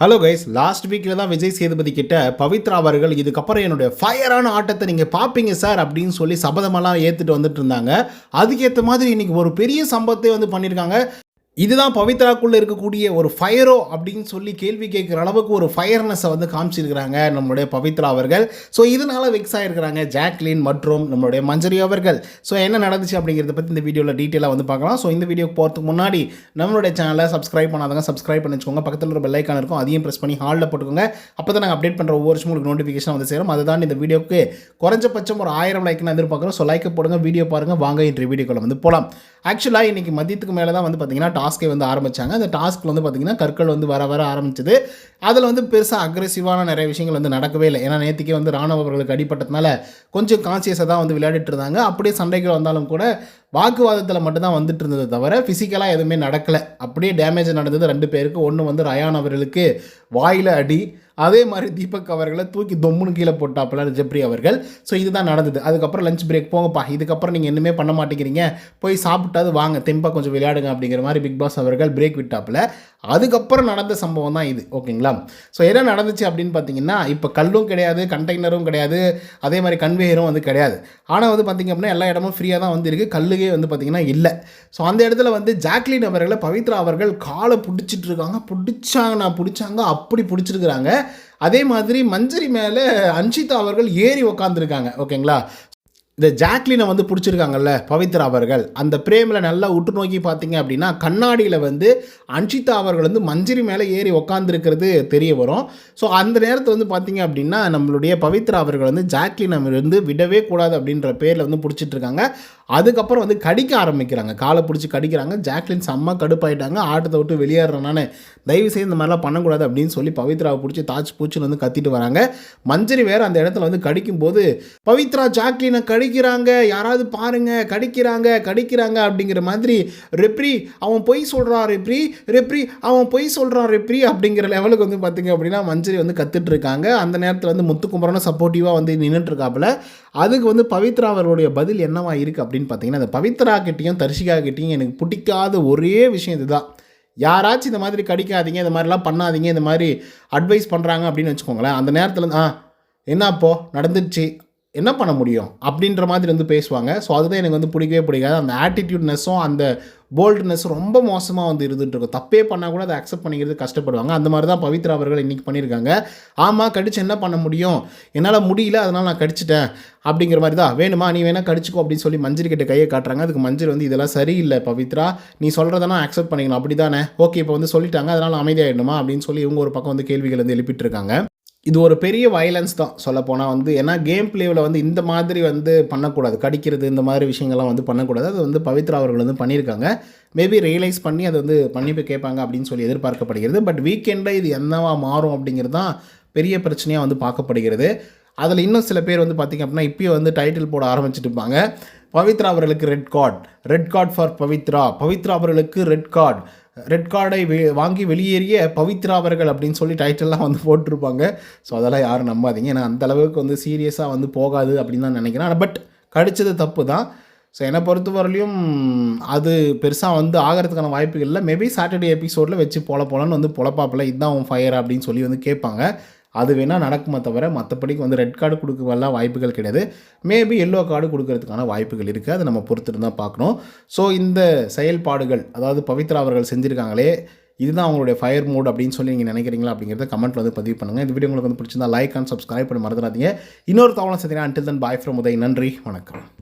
Hello guys last வீக்கில் தான் விஜய் சேதுபதி கிட்ட பவித்ரா அவர்கள் இதுக்கப்புறம் என்னுடைய ஃபயரான ஆட்டத்தை நீங்கள் பார்ப்பீங்க சார் அப்படின்னு சொல்லி சபதமெல்லாம் ஏற்றுட்டு வந்துட்டு இருந்தாங்க. அதுக்கேற்ற மாதிரி இன்றைக்கி ஒரு பெரிய சம்பவத்தை வந்து பண்ணியிருக்காங்க இதுதான் பவித்ராக்குள்ளே இருக்கக்கூடிய ஒரு ஃபயரோ அப்படின்னு சொல்லி கேள்வி கேட்குற அளவுக்கு ஒரு ஃபயர்னஸை வந்து காமிச்சிருக்கிறாங்க நம்மளுடைய பவித்ரா அவர்கள். ஸோ இதனால வெக்ஸ் ஆகிருக்கிறாங்க ஜாக்லின் மற்றும் நம்மளுடைய மஞ்சரி அவர்கள். ஸோ என்ன நடந்துச்சு அப்படிங்கிறத பற்றி இந்த வீடியோவில் டீட்டெயிலாக வந்து பார்க்கலாம். ஸோ இந்த வீடியோக்கு போகிறதுக்கு முன்னாடி நம்மளுடைய சேனலை சப்ஸ்கிரைப் பண்ணாதவங்க சப்ஸ்கிரைப் பண்ணி வச்சுக்கோங்க பக்கத்தில் ஒரு பெல்லைக்கான இருக்கும். அதையும் ப்ரெஸ் பண்ணி ஹாலில் போட்டுக்கோங்க. அப்போ தான் நாங்கள் அப்டேட் பண்ணுற ஒவ்வொரு வருஷம் உங்களுக்கு நோட்டிஃபிகேஷன் வந்து சேரும். அதுதான் இந்த வீடியோக்கு குறைஞ்சபட்சம் ஒரு ஆயிரம் லைக்னு எதிர்பார்க்குறோம். ஸோ லைக்கை போடுங்க வீடியோ பாருங்கள் வாங்க இன்றைய வீடியோக்குள்ள வந்து போகலாம் ஆக்சுவலாக இன்றைக்கி மதியத்துக்கு மேலே தான் வந்து பார்த்தீங்கன்னா டாஸ்க்கே வந்து ஆரம்பித்தாங்க அந்த டாஸ்க்கில் வந்து பார்த்தீங்கன்னா கற்கள் வந்து வர வர ஆரம்பிச்சது. அதில் வந்து பெருசாக அக்ரெசிவான நிறைய விஷயங்கள் வந்து நடக்கவே இல்லை. ஏன்னா நேற்றுக்கே வந்து ராணுவ அவர்களுக்கு அடிப்பட்டதுனால கொஞ்சம் கான்சியஸாக தான் வந்து விளையாடிட்டு இருந்தாங்க. அப்படியே சண்டைகள் வந்தாலும் கூட வாக்குவாதத்தில் மட்டும்தான் வந்துட்டு இருந்தது தவிர ஃபிசிக்கலாக எதுவுமே நடக்கலை. அப்படியே டேமேஜ் நடந்தது ரெண்டு பேருக்கு. ஒன்று வந்து ரயான் அவர்களுக்கு வாயில் அடி. அதே மாதிரி தீபக் அவர்களை தூக்கி தொம்முன்னு கீழே போட்டாப்புல ஜெப்ரி அவர்கள். ஸோ இதுதான் நடந்தது. அதுக்கப்புறம் லஞ்ச் பிரேக் போங்கப்பா. இதுக்கப்புறம் நீங்கள் இன்னுமே பண்ண மாட்டேங்கிறீங்க. போய் சாப்பிட்டாது வாங்க. தெம்பா கொஞ்சம் விளையாடுங்க அப்படிங்கிற மாதிரி பிக் பாஸ் அவர்கள் பிரேக் விட்டாப்புல. அதுக்கப்புறம் நடந்த சம்பவம் தான் இது ஓகேங்களா? ஸோ என்ன நடந்துச்சு அப்படின்னு பார்த்தீங்கன்னா இப்போ கல்லும் கிடையாது கண்டெய்னரும் கிடையாது அதே மாதிரி கன்வேயரும் வந்து கிடையாது. ஆனால் வந்து பார்த்திங்க அப்படின்னா எல்லா இடமும் ஃப்ரீயாக தான் வந்து இருக்குது கல்லுகே வந்து பார்த்திங்கன்னா இல்லை. ஸோ அந்த இடத்துல வந்து ஜாக்லின் அவர்களை பவித்ரா அவர்கள் காலை பிடிச்சிட்டு இருக்காங்க. பிடிச்சாங்க நான் பிடிச்சாங்க அப்படி பிடிச்சிருக்கிறாங்க. அதே மாதிரி மஞ்சரி மேலே அன்ஷிதா அவர்கள் ஏறி உக்காந்துருக்காங்க ஓகேங்களா? இந்த ஜாக்லினை வந்து பிடிச்சிருக்காங்கல்ல பவித்ரா அவர்கள். அந்த பிரேமில் நல்லா உற்று நோக்கி பார்த்தீங்க அப்படின்னா கண்ணாடியில் வந்து அன்ஷிதா அவர்கள் வந்து மஞ்சிரி மேலே ஏறி உக்காந்துருக்கிறது தெரிய வரும். ஸோ அந்த நேரத்தில் வந்து பார்த்தீங்க அப்படின்னா நம்மளுடைய பவித்ரா அவர்கள் வந்து ஜாக்லினை வந்து விடவே கூடாது அப்படின்ற பேரில் வந்து பிடிச்சிட்ருக்காங்க அதுக்கப்புறம் வந்து கடிக்க ஆரம்பிக்கிறாங்க. காலை பிடிச்சி கடிக்கிறாங்க. ஜாக்லின் செம்ம கடுப்பாயிட்டாங்க. ஆட்டத்தை விட்டு வெளியேறேன் நான். தயவு செய்து இந்த மாதிரிலாம் பண்ணக்கூடாது அப்படின்னு சொல்லி பவித்ராவை பிடிச்சி தாச்சு பூச்சின்னு வந்து கத்திட்டு வராங்க. மஞ்சரி வேறு அந்த இடத்துல வந்து கடிக்கும்போது பவித்ரா ஜாக்லினை கடிக்கிறாங்க. யாராவது பாருங்க. கடிக்கிறாங்க. கடிக்கிறாங்க. அப்படிங்கிற மாதிரி ரெப்ரி அவன் பொய் சொல்கிறான் ரெப்ரி. ரெப்ரி அவன் பொய் சொல்கிறான் ரெப்ரி. அப்படிங்கிற லெவலுக்கு வந்து பார்த்திங்க அப்படின்னா மஞ்சரி வந்து கத்துட்டு இருக்காங்க. அந்த நேரத்தில் வந்து முத்துக்குமரனும் சப்போர்ட்டிவாக வந்து நின்றுட்டு இருக்காப்புல. அதுக்கு வந்து பவித்ரா அவர்களுடைய பதில் என்னவா இருக்குது அப்படின்னு அப்படின்னு பார்த்தீங்கன்னா அந்த பவித்ரா கிட்டேயும் தர்ஷிகா கிட்டேயும் எனக்கு பிடிக்காத ஒரே விஷயம் இதுதான். யாராச்சும் இந்த மாதிரி கடிக்காதீங்க இந்த மாதிரிலாம் பண்ணாதீங்க இந்த மாதிரி அட்வைஸ் பண்ணுறாங்க அப்படின்னு வச்சுக்கோங்களேன் அந்த நேரத்தில் ஆ என்ன அப்போது நடந்துடுச்சு என்ன பண்ண முடியும்? அப்படின்ற மாதிரி வந்து பேசுவாங்க. ஸோ அதுதான் எனக்கு வந்து பிடிக்கவே பிடிக்காது. அந்த ஆட்டிடியூட்னஸும் அந்த போல்ட்னஸ் ரொம்ப மோசமாக வந்து இருந்துட்டு இருக்கும். தப்பே பண்ணால் கூட அதை அக்செப்ட் பண்ணிக்கிறது கஷ்டப்படுவாங்க. அந்த மாதிரி தான் பவித்ரா அவர்கள் இன்றைக்கி பண்ணியிருக்காங்க. ஆமாம் கடிச்சு என்ன பண்ண முடியும்? என்னால் முடியல அதனால் நான் கடிச்சிட்டேன். அப்படிங்கிற மாதிரி தான். வேணுமா நீ வேணால் கடிச்சிக்கோ அப்படின்னு சொல்லி மஞ்சள் கிட்ட கையை காட்டுறாங்க. அதுக்கு மஞ்சள் வந்து இதெல்லாம் சரியில்லை பவித்ரா. நீ சொல்கிறதெல்லாம் அக்செப்ட் பண்ணிக்கணும். அப்படி தானே ஓகே இப்போ வந்து சொல்லிட்டாங்க. அதனால் அமைதியாகிடணுமா அப்படின்னு சொல்லி இவங்க ஒரு பக்கம் வந்து கேள்விகள் வந்து எழுப்பிட்டு இருக்காங்க. இது ஒரு பெரிய வயலன்ஸ் தான் சொல்லப்போனால் வந்து. ஏன்னா கேம் பிளேவில் வந்து இந்த மாதிரி வந்து பண்ணக்கூடாது. கடிக்கிறது இந்த மாதிரி விஷயங்கள்லாம் வந்து பண்ணக்கூடாது. அது வந்து பவித்ரா அவர்கள் வந்து பண்ணியிருக்காங்க. மேபி ரியலைஸ் பண்ணி அதை வந்து பண்ணி கேட்பாங்க அப்படின்னு சொல்லி எதிர்பார்க்கப்படுகிறது. பட் வீக்கெண்டில் இது என்னவா மாறும் அப்படிங்கிறது தான் பெரிய பிரச்சனையாக வந்து பார்க்கப்படுகிறது. அதில் இன்னும் சில பேர் வந்து பார்த்திங்க அப்படின்னா இப்போயும் வந்து டைட்டில் போட ஆரம்பிச்சிட்டு இருப்பாங்க. பவித்ரா அவர்களுக்கு red card red card for Pavithra. Pavithra அவர்களுக்கு ரெட் கார்டு ரெட் கார்டை வெ வாங்கி வெளியேறிய பவித்ரா அவர்கள் அப்படின்னு சொல்லி டைட்டில்லாம் வந்து போட்டிருப்பாங்க. ஸோ அதெல்லாம் யாரும் நம்பாதீங்க. ஏன்னா அந்த அளவுக்கு வந்து சீரியஸாக வந்து போகாது அப்படின்னு தான் நினைக்கிறேன். பட் கடிச்சது தப்பு தான். ஸோ என்னை பொறுத்தவரையிலையும் அது பெருசாக வந்து ஆகிறதுக்கான வாய்ப்புகள் இல்லை. மேபி சாட்டர்டே எபிசோடில் வச்சு போல போலன்னு வந்து பொழப்பாப்பில் இதுதான் உன் ஃபயர் அப்படின்னு சொல்லி வந்து கேட்பாங்க. அது வேணால் நடக்குமே தவிர மற்றபடிக்கு வந்து ரெட் கார்டு கொடுக்கலாம் வாய்ப்புகள் கிடையாது. மேபி எல்லோ கார்டு கொடுக்கறதுக்கான வாய்ப்புகள் இருக்குது அதை நம்ம பொறுத்துட்டு தான் பார்க்கணும். ஸோ இந்த செயல்பாடுகள் அதாவது பவித்ரா அவர்கள் செஞ்சுருக்காங்களே இதுதான் அவங்களுடைய ஃபயர் மோட் அப்படின்னு சொல்லி நீங்கள் நினைக்கிறீங்களா அப்படிங்கிறத கமெண்ட்டில் வந்து பதிவு பண்ணுங்கள் இந்த வீடியோ உங்களுக்கு வந்து பிடிச்சிருந்தா லைக் அண்ட் சப்ஸ்கிரைப் பண்ணி மறந்துடாதீங்க. இன்னொரு தவணை சந்தினா until then bye from Uday. நன்றி. வணக்கம்.